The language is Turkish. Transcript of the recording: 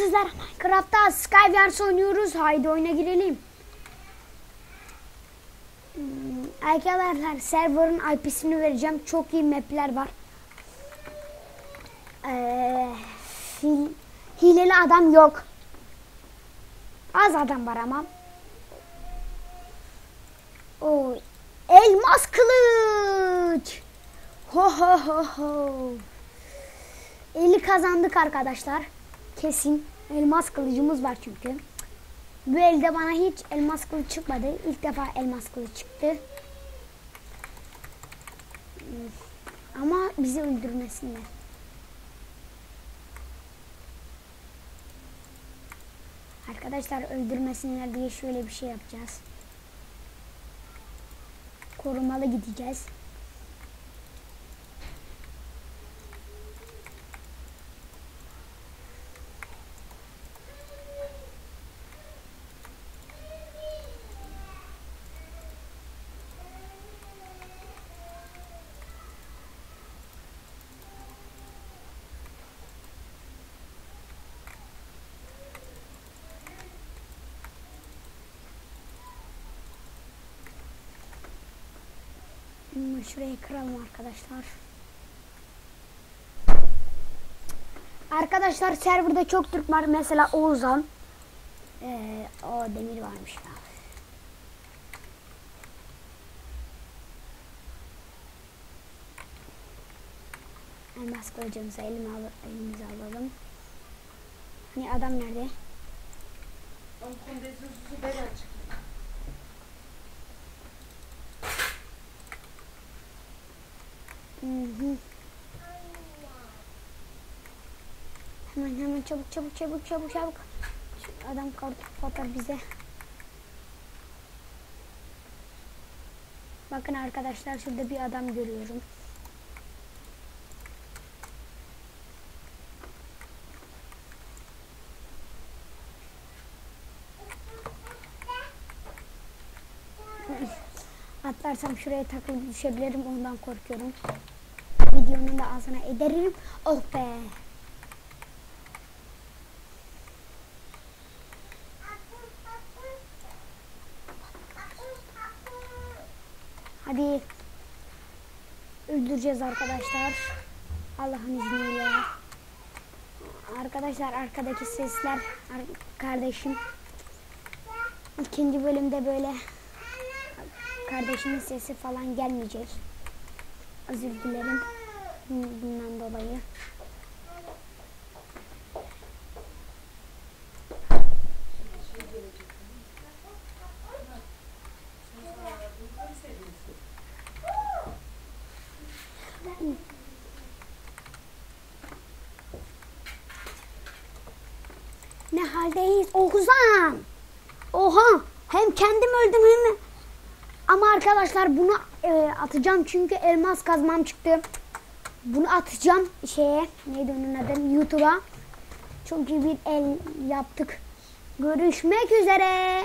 sizler Minecraft'ta Skywars oynuyoruz. Haydi oyuna girelim. Hmm, Arkadaşlar server'ın IP'sini vereceğim. Çok iyi map'ler var. Ee, hil, hileli adam yok. Az adam var ama. O elmas kılıç. Ho ho ho ho. Eli kazandık arkadaşlar. Kesin. Elmas kılıcımız var çünkü. Bu elde bana hiç elmas kılıç çıkmadı. İlk defa elmas kılıç çıktı. Ama bizi öldürmesinler. Arkadaşlar öldürmesinler diye şöyle bir şey yapacağız. Korumalı gideceğiz. Bunu şuraya kıralım arkadaşlar. Arkadaşlar serverda çok Türk var. Mesela Oğuzhan. Ee, o demir varmış ya. Elmas kılıcımızı elime al elimize alalım. Hani adam nerede? Ben kundesi ben açık. Hemen hemen çabuk çabuk çabuk çabuk çabuk. Şu adam kartopu atar bize. Bakın arkadaşlar şurada bir adam görüyorum. Atlarsam şuraya takılıp düşebilirim ondan korkuyorum. Videonun da ağzına ederim. Oh be. Hadi. Öldüreceğiz arkadaşlar. Allah'ın izniyle. Arkadaşlar arkadaki sesler ar- kardeşim. İkinci bölümde böyle kardeşimin sesi falan gelmeyecek. Özür dilerim bundan dolayı. Ne haldeyiz? Oğuzhan! Oha! Hem kendim öldüm hem arkadaşlar bunu e, atacağım çünkü elmas kazmam çıktı. Bunu atacağım şeye neydi onun adı YouTube'a. Çok iyi bir el yaptık. Görüşmek üzere.